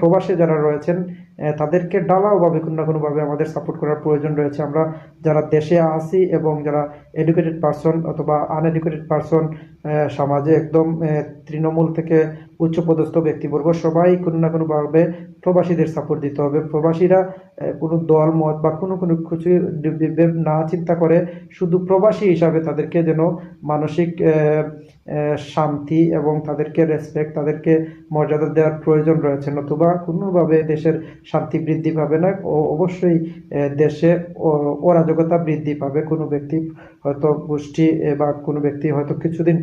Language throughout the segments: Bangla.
প্রবাসে যারা রয়েছেন তাদেরকে ডালাও ডালাওভাবে কোনো না কোনোভাবে আমাদের সাপোর্ট করার প্রয়োজন রয়েছে। আমরা যারা দেশে আসি এবং যারা এডুকেটেড পারসন অথবা আনএডুকেটেড পারসন সমাজে একদম তৃণমূল থেকে উচ্চপদস্থ ব্যক্তিবর্গ সবাই কোনো না কোনোভাবে প্রবাসীদের সাপোর্ট দিতে হবে। প্রবাসীরা কোনো দল, মত বা কোনো কোনো কিছু না চিন্তা করে শুধু প্রবাসী হিসাবে তাদেরকে যেন মানসিক শান্তি এবং তাদেরকে রেসপেক্ট তাদেরকে মর্যাদা দেওয়ার প্রয়োজন রয়েছে। নতুবা কোনোভাবে দেশের শান্তি বৃদ্ধি পাবে না। ও, অবশ্যই দেশে অরাজকতা বৃদ্ধি পাবে। কোনো ব্যক্তি হয়তো গোষ্ঠী বা কোনো ব্যক্তি হয়তো কিছুদিন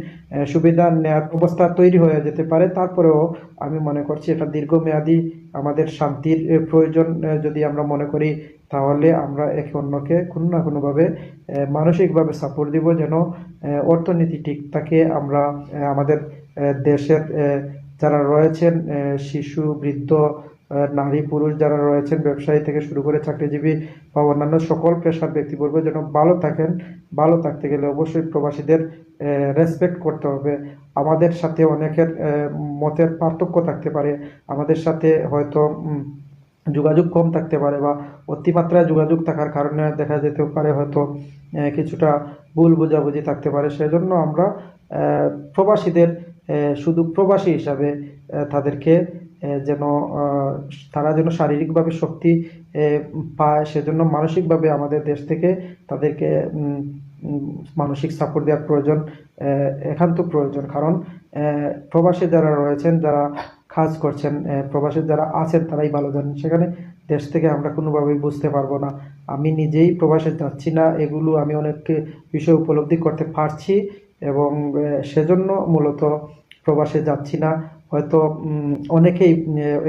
সুবিধা নেওয়ার অবস্থা তৈরি হয়ে যেতে পারে। তারপরেও আমি মনে করছি এটা দীর্ঘমেয়াদী আমাদের শান্তির প্রয়োজন যদি আমরা মনে করি, তাহলে আমরা একে অন্যকে কোনো না কোনোভাবে মানসিকভাবে সাপোর্ট দিব যেন অর্থনীতি ঠিক থাকে। আমরা আমাদের দেশের যারা রয়েছেন শিশু, বৃদ্ধ নারী, পুরুষ যারা রয়েছেন, ব্যবসায়ী থেকে শুরু করে চাকরিজীবী বা অন্যান্য সকল পেশার ব্যক্তিবর্গ যেন ভালো থাকেন ভালো থাকতে গেলে অবশ্যই প্রবাসীদের রেসপেক্ট করতে হবে। আমাদের সাথে অনেকের মতের পার্থক্য থাকতে পারে। আমাদের সাথে হয়তো যোগাযোগ কম থাকতে পারে বা অতিমাত্রায় যোগাযোগ থাকার কারণে দেখা যেতে পারে হয়তো কিছুটা ভুল বোঝাবুঝি থাকতে পারে। সেজন্য আমরা প্রবাসীদের শুধু প্রবাসী হিসাবে তাদেরকে যেন তারা যেন শারীরিকভাবে শক্তি পায়, সেজন্য মানসিকভাবে আমাদের দেশ থেকে তাদেরকে মানসিক সাপোর্ট দেওয়ার প্রয়োজন একান্ত প্রয়োজন। কারণ প্রবাসে যারা রয়েছেন, যারা কাজ করছেন প্রবাসে যারা আছেন, তারাই ভালো জানেন। সেখানে দেশ থেকে আমরা কোনোভাবেই বুঝতে পারব না। আমি নিজেই প্রবাসে যাচ্ছি না, এগুলো আমি অনেক বিষয় উপলব্ধি করতে পারছি এবং সেজন্য মূলত প্রবাসে যাচ্ছি না। হয়তো অনেকেই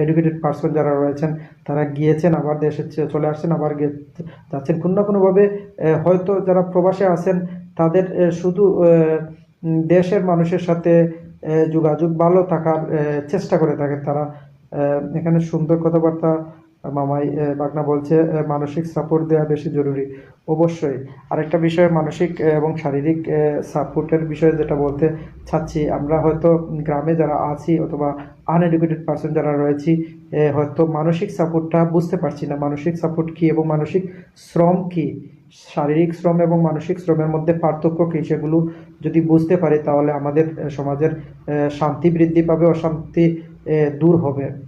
এডুকেটেড পার্সন যারা রয়েছেন, তারা গিয়েছেন, আবার দেশে চলে আসছেন, আবার গিয়ে যাচ্ছেন। কোনো না কোনোভাবে হয়তো যারা প্রবাসে আছেন, তাদের শুধু দেশের মানুষের সাথে যোগাযোগ ভালো থাকার চেষ্টা করে থাকেন তারা। এখানে সুন্দর কথাবার্তা মামাই বাগনা বলছে মানসিক সাপোর্ট দেওয়া বেশি জরুরি। অবশ্যই। আরেকটা বিষয়, মানসিক এবং শারীরিক সাপোর্টের বিষয়ে যেটা বলতে চাচ্ছি, আমরা হয়তো গ্রামে যারা আছি অথবা আনএডুকেটেড পার্সন যারা রয়েছি হয়তো মানসিক সাপোর্টটা বুঝতে পারছি না। মানসিক সাপোর্ট কি এবং মানসিক শ্রম কি? শারীরিক শ্রম এবং মানসিক শ্রমের মধ্যে পার্থক্য কী সেগুলো যদি বুঝতে পারি, তাহলে আমাদের সমাজের শান্তি বৃদ্ধি পাবে, অশান্তি দূর হবে।